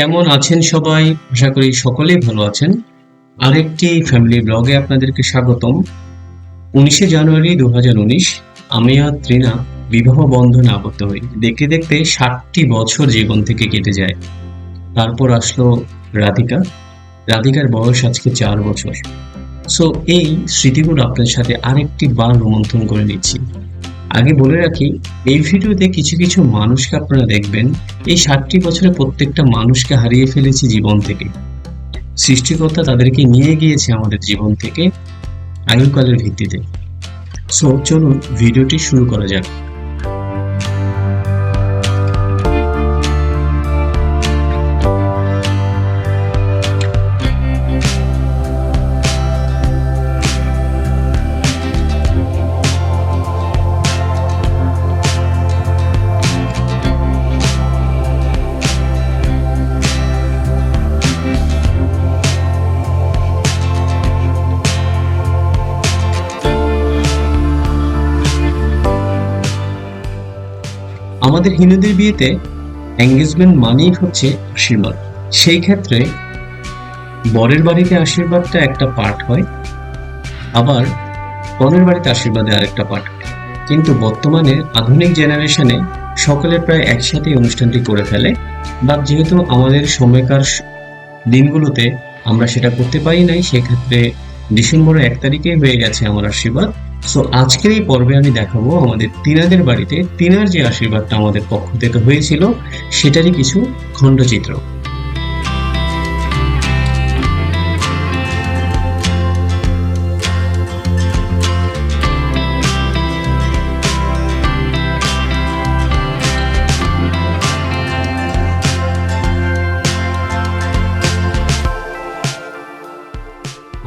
কেমন আছেন সবাই? আশা করি সকলেই ভালো আছেন। আরেকটি ফ্যামিলি ব্লগে আপনাদেরকে স্বাগতম। উনিশে জানুয়ারি দু হাজার উনিশ, আমি আর ত্রিনা বিবাহ বন্ধনে আবদ্ধ হই। দেখতে দেখতে ষাটটি বছর জীবন থেকে কেটে যায়। তারপর আসলো রাধিকা। রাধিকার বয়স আজকে চার বছর। সো এই স্মৃতিগুলো আপনার সাথে আরেকটি বার রোমন্থন করে নিচ্ছি। আগে বলে রাখি, এই ভিডিওতে কিছু কিছু মানুষকে আপনারা দেখবেন, এই ষাটটি বছরে প্রত্যেকটা মানুষকে হারিয়ে ফেলেছি জীবন থেকে। সৃষ্টিকর্তা তাদেরকে নিয়ে গিয়েছে আমাদের জীবন থেকে, আয়ুকালের ভিত্তিতে। সো চলুন, ভিডিওটি শুরু করা যাক। আমাদের হিন্দুদের বিয়েতে এঙ্গেজমেন্ট মানেই হচ্ছে আশীর্বাদ। সেই ক্ষেত্রে বরের বাড়িতে আশীর্বাদটা একটা পার্ট হয়, আবার কনের বাড়িতে আশীর্বাদে আরেকটা পার্ট কিন্তু বর্তমানে আধুনিক জেনারেশনে সকলে প্রায় একসাথে অনুষ্ঠানটি করে ফেলে, বা যেহেতু আমাদের সময়কার দিনগুলোতে আমরা সেটা করতে পারি নাই, সেক্ষেত্রে ডিসেম্বরের এক তারিখে হয়ে গেছে আমার আশীর্বাদ। সো আজকের এই পর্বে আমি দেখাবো আমাদের তিনাদের বাড়িতে। তিনার যে আশীর্বাদটা আমাদের পক্ষ থেকে হয়েছিল, সেটারই কিছু খণ্ডচিত্র।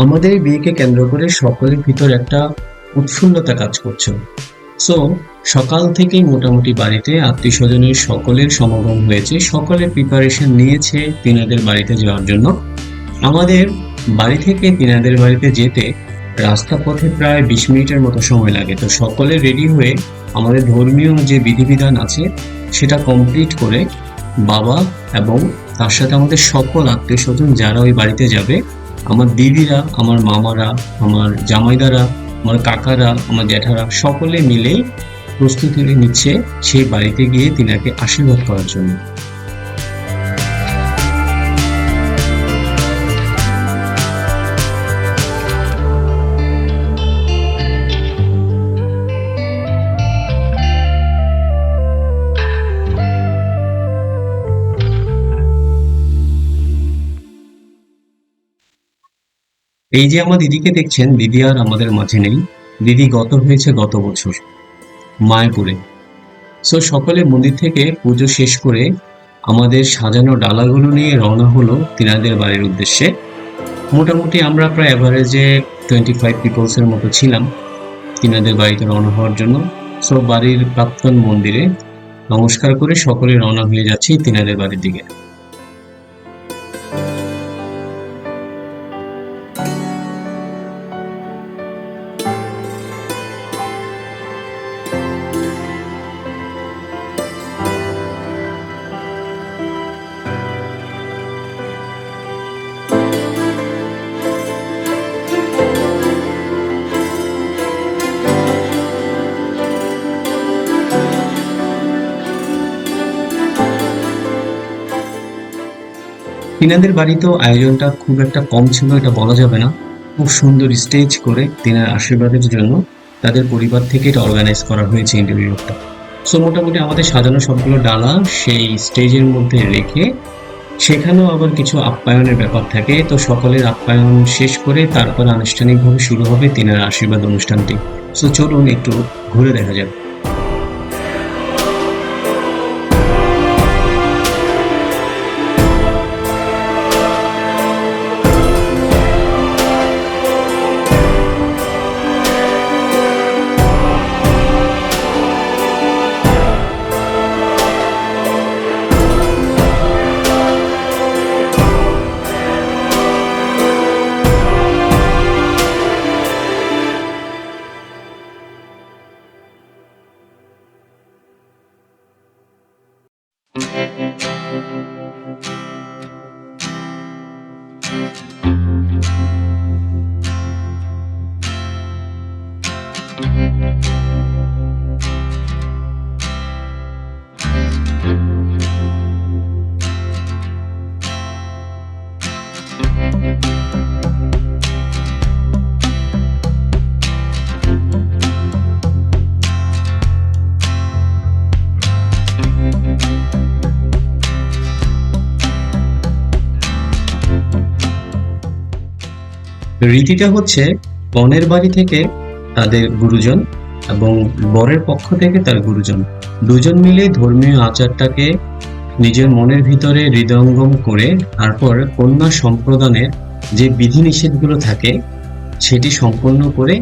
আমাদের এই বিয়েকে কেন্দ্র করে সকলের ভিতর একটা উৎফুল্লতা কাজ করছে। সো সকাল থেকেই মোটামুটি বাড়িতে আত্মীয় স্বজনের সকলের সমাগম হয়েছে। সকলে প্রিপারেশন নিয়েছে তিনাদের বাড়িতে যাওয়ার জন্য। আমাদের বাড়ি থেকে তিনাদের বাড়িতে যেতে রাস্তা পথে প্রায় বিশ মিনিটের মতো সময় লাগে। তো সকলে রেডি হয়ে আমাদের ধর্মীয় যে বিধিবিধান আছে, সেটা কমপ্লিট করে বাবা এবং তার সাথে আমাদের সকল আত্মীয় স্বজন যারা ওই বাড়িতে যাবে, আমার দিদিরা, আমার মামারা, আমার জামাইদারা আমার কাকারা, আমার জ্যাঠারা সকলে মিলে প্রস্তুতি নিচ্ছে সেই বাড়িতে গিয়ে তিনাকে আশীর্বাদ করার জন্য। এই যে আমার দিদিকে দেখছেন, দিদি আর আমাদের মাঝে নেই। দিদি গত হয়েছে গত বছর, মায়াপুরে। সো সকলে মন্দির থেকে পুজো শেষ করে আমাদের সাজানো ডালাগুলো নিয়ে রওনা হলো তিনাদের বাড়ির উদ্দেশ্যে। মোটামুটি আমরা প্রায় অ্যাভারেজে টোয়েন্টি ফাইভ পিপলসের মতো ছিলাম তিনাদের বাড়িতে রওনা হওয়ার জন্য। সো বাড়ির প্রাক্তন মন্দিরে নমস্কার করে সকলে রওনা হয়ে যাচ্ছি তিনাদের বাড়ির দিকে। তিনাদের বাড়িতেও আয়োজনটা খুব একটা কম ছিল, এটা বলা যাবে না। খুব সুন্দর স্টেজ করে তিনার আশীর্বাদের জন্য তাদের পরিবার থেকে এটা অর্গানাইজ করা হয়েছে ইন্টারভিউটা সো মোটামুটি আমাদের সাজানো সবগুলো ডালা সেই স্টেজের মধ্যে রেখে সেখানেও আবার কিছু আপ্যায়নের ব্যাপার থাকে। তো সকলের আপ্যায়ন শেষ করে তারপর আনুষ্ঠানিকভাবে শুরু হবে তিনার আশীর্বাদ অনুষ্ঠানটি। সো চলুন একটু ঘুরে দেখা যাক। রীতিটা হচ্ছে কনের বাড়ি থেকে তাদের গুরুজন এবং বরের পক্ষ থেকে তার গুরুজন। দুজন মিলে ধর্মীয় আচারটাকে নিজের মনের ভিতরে হৃদয়ঙ্গম করে তারপর কন্যা সম্প্রদানের যে বিধিনিষেধগুলো থাকে, সেটি সম্পন্ন করে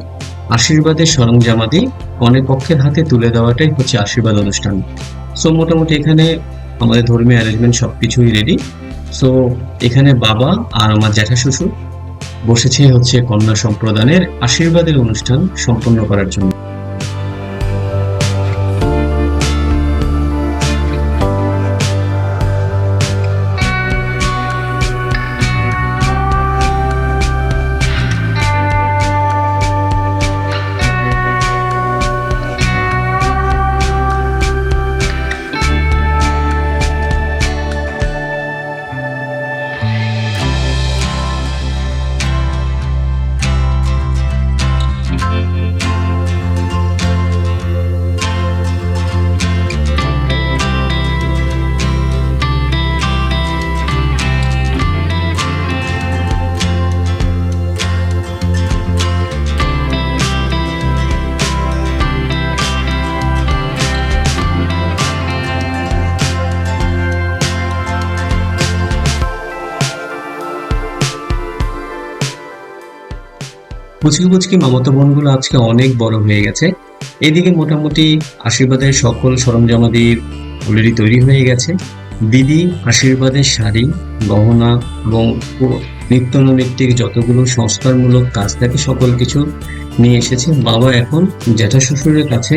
আশীর্বাদের সরঞ্জামাদি কনের পক্ষের হাতে তুলে দেওয়াটাই হচ্ছে আশীর্বাদ অনুষ্ঠান। সো মোটামুটি এখানে আমাদের ধর্মীয় অ্যারেঞ্জমেন্ট সবকিছুই রেডি সো এখানে বাবা আর আমার জ্যাঠা শ্বশুর বসেছে হচ্ছে কন্যা সম্প্রদানের আশীর্বাদের অনুষ্ঠান সম্পন্ন করার জন্য। পুচকি পুচকি মামাতো বোনগুলো আজকে অনেক বড় হয়ে গেছে। এদিকে মোটামুটি আশীর্বাদের সকল সরঞ্জামাদি অলরেডি তৈরি হয়ে গেছে। দিদি আশীর্বাদের শাড়ি, গহনা এবং নিত্য নৈমিত্তিক যতগুলো সংস্কারমূলক কাজ থাকে সকল কিছু নিয়ে এসেছে। বাবা এখন জ্যাঠা শ্বশুরের কাছে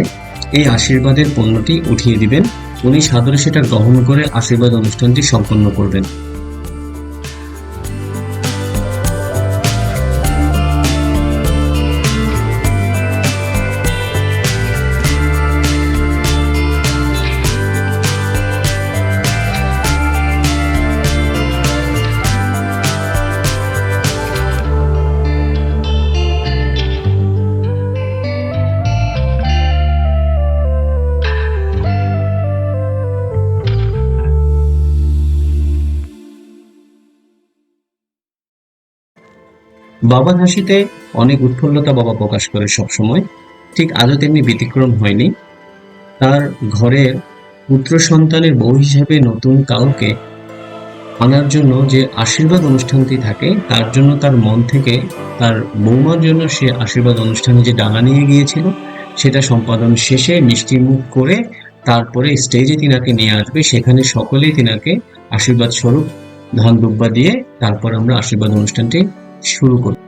এই আশীর্বাদের পণ্যটি উঠিয়ে দিবেন। উনি সাদরে সেটা গ্রহণ করে আশীর্বাদ অনুষ্ঠানটি সম্পন্ন করবেন। বাবার হাসিতে অনেক উৎফুল্লতা বাবা প্রকাশ করে সবসময়। ঠিক আজও তেমনি ব্যতিক্রম হয়নি। তার ঘরের পুত্র সন্তানের বউ হিসেবে নতুন কাউকে আনার জন্য যে আশীর্বাদ অনুষ্ঠানটি থাকে, তার জন্য তার মন থেকে তার বৌমার জন্য সে আশীর্বাদ অনুষ্ঠানে যে ডাঙা নিয়ে গিয়েছিল, সেটা সম্পাদন শেষে মিষ্টি মুখ করে তারপরে স্টেজে তিনাকে নিয়ে আসবে। সেখানে সকলেই তিনাকে আশীর্বাদ স্বরূপ, ধন দিয়ে তারপর আমরা আশীর্বাদ অনুষ্ঠানটি শুরু করি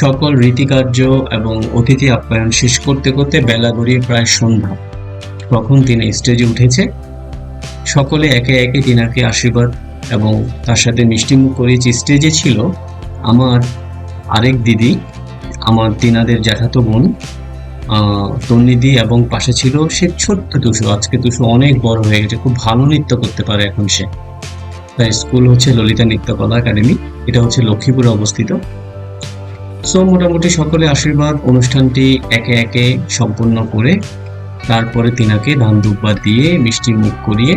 সকল রীতিকার্য এবং অতিথি আপ্যায়ন শেষ করতে করতে বেলা গড়িয়ে প্রায় সন্ধ্যা। তখন তিনি স্টেজে উঠেছে? সকলে একে একে টিনাকে আশীর্বাদ এবং তার সাথে মিষ্টিমুখ করিয়েছে স্টেজে ছিল, আমার আরেক দিদি, আমার তিনাদের জ্যাঠাতো বোন তন্নিদি এবং পাশে ছিল সে ছোট্ট তুষু। আজকে তুষু অনেক বড় হয়ে গেছে, খুব ভালো নৃত্য করতে পারে এখন সে। তার স্কুল হচ্ছে ললিতা নৃত্যকলা একাডেমি, এটা হচ্ছে লক্ষ্মীপুরে অবস্থিত। সো মোটামুটি সকলে আশীর্বাদ, অনুষ্ঠানটি একে একে সম্পূর্ণ করে তারপরে তিনাকে ধান দুব্বা দিয়ে মিষ্টি মুখ করিয়ে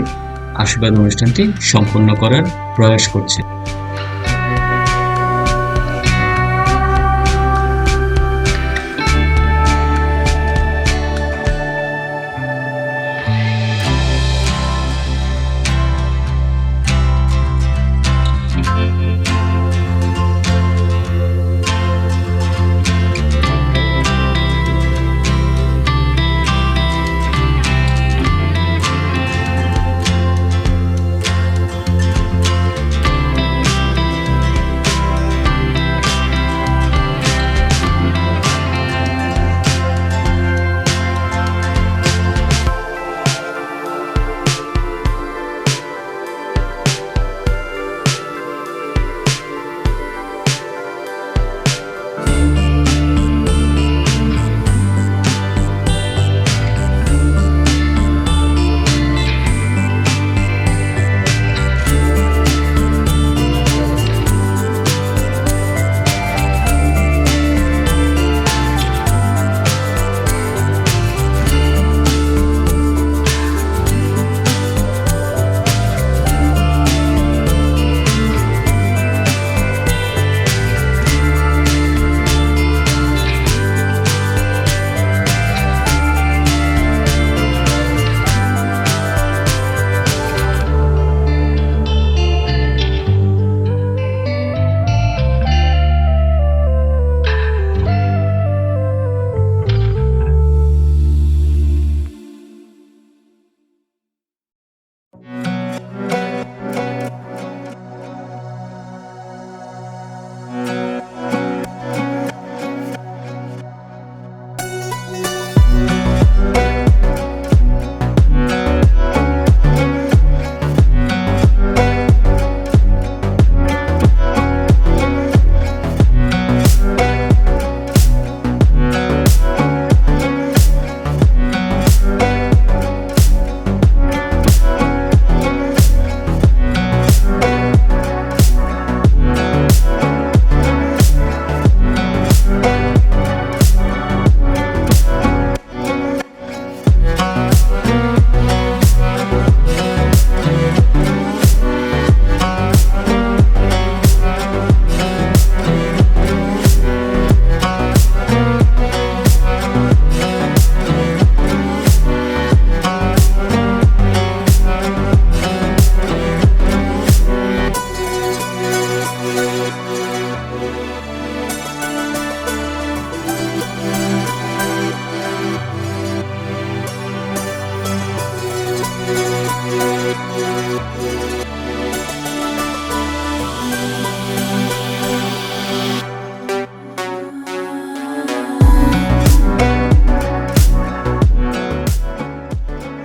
আশীর্বাদ অনুষ্ঠানটি সম্পন্ন করার প্রয়াস করছে।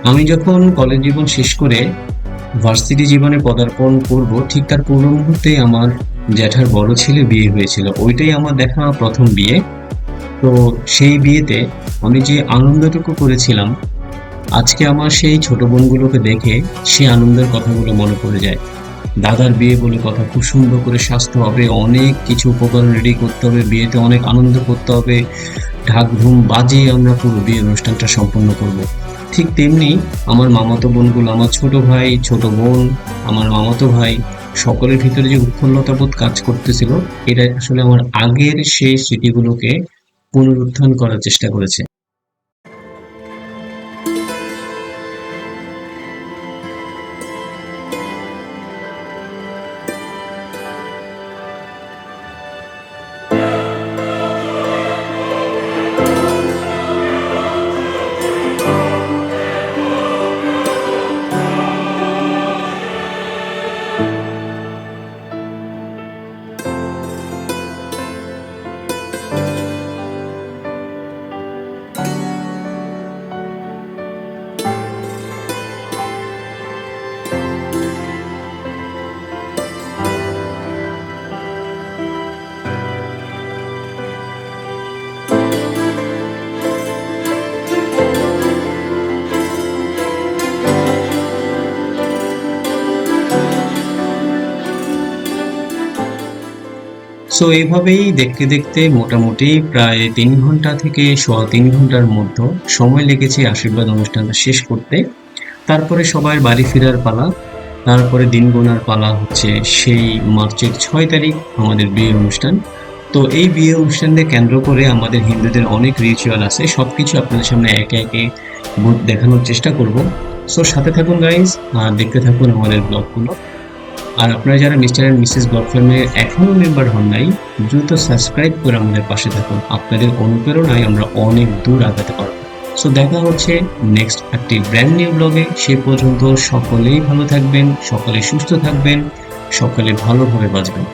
আমি যখন কলেজ জীবন শেষ করে ভার্সিটি জীবনে পদার্পণ করব, ঠিক তার পূর্ব মুহূর্তে আমার জ্যাঠার বড় ছেলে বিয়ে হয়েছিল। ওইটাই আমার দেখা প্রথম বিয়ে। তো সেই বিয়েতে আমি যে আনন্দটুকু করেছিলাম আজকে আমার সেই ছোট বোনগুলোকে দেখে সেই আনন্দের কথাগুলো মনে পড়ে যায়। দাদার বিয়ে বলে কথা খুব সুন্দর করে সাজতে হবে, অনেক কিছু উপকরণ রেডি করতে হবে, বিয়েতে অনেক আনন্দ করতে হবে, ঢাক ধুম বাজিয়ে আমরা পুরো বিয়ের অনুষ্ঠানটা সম্পন্ন করব। ঠিক তেমনি আমার মামাতো বোনগুলো, আমার ছোট ভাই, ছোট বোন, আমার মামাতো ভাই, সকলের ভিতরে যে উৎফুল্লতা বোধ কাজ করতেছিল, এটা আসলে আমার আগের সেই স্মৃতিগুলোকে পুনরুত্থান করার চেষ্টা করেছে। সো এইভাবেই দেখতে দেখতে মোটামুটি প্রায় তিন ঘণ্টা থেকে সোয়া তিন ঘণ্টার মধ্যে সময় লেগেছে আশীর্বাদ অনুষ্ঠানটা শেষ করতে। তারপরে সবার বাড়ি ফেরার পালা, তারপরে দিন গোনার পালা হচ্ছে সেই মার্চের ছয় তারিখ আমাদের বিয়ে অনুষ্ঠান। তো এই বিয়ে অনুষ্ঠানকে কেন্দ্র করে আমাদের হিন্দুদের অনেক রিচুয়াল আছে সব কিছু আপনাদের সামনে একে একে দেখানোর চেষ্টা করব। সো সাথে থাকুন গাইজ আর দেখতে থাকুন আমাদের ব্লগগুলো আর আপনারা যারা মিস্টার অ্যান্ড মিসেস গড ফ্যামিলির এখনও মেম্বার হন নাই, দ্রুত সাবস্ক্রাইব করে আমাদের পাশে থাকুন। আপনাদের অনুপ্রেরণায় আমরা অনেক দূর আগাতে পারব। সো দেখা হচ্ছে নেক্সট একটি ব্র্যান্ড নিউ ব্লগে সে পর্যন্ত সকলেই ভালো থাকবেন, সকলে সুস্থ থাকবেন, সকলে ভালোভাবে বাঁচবেন।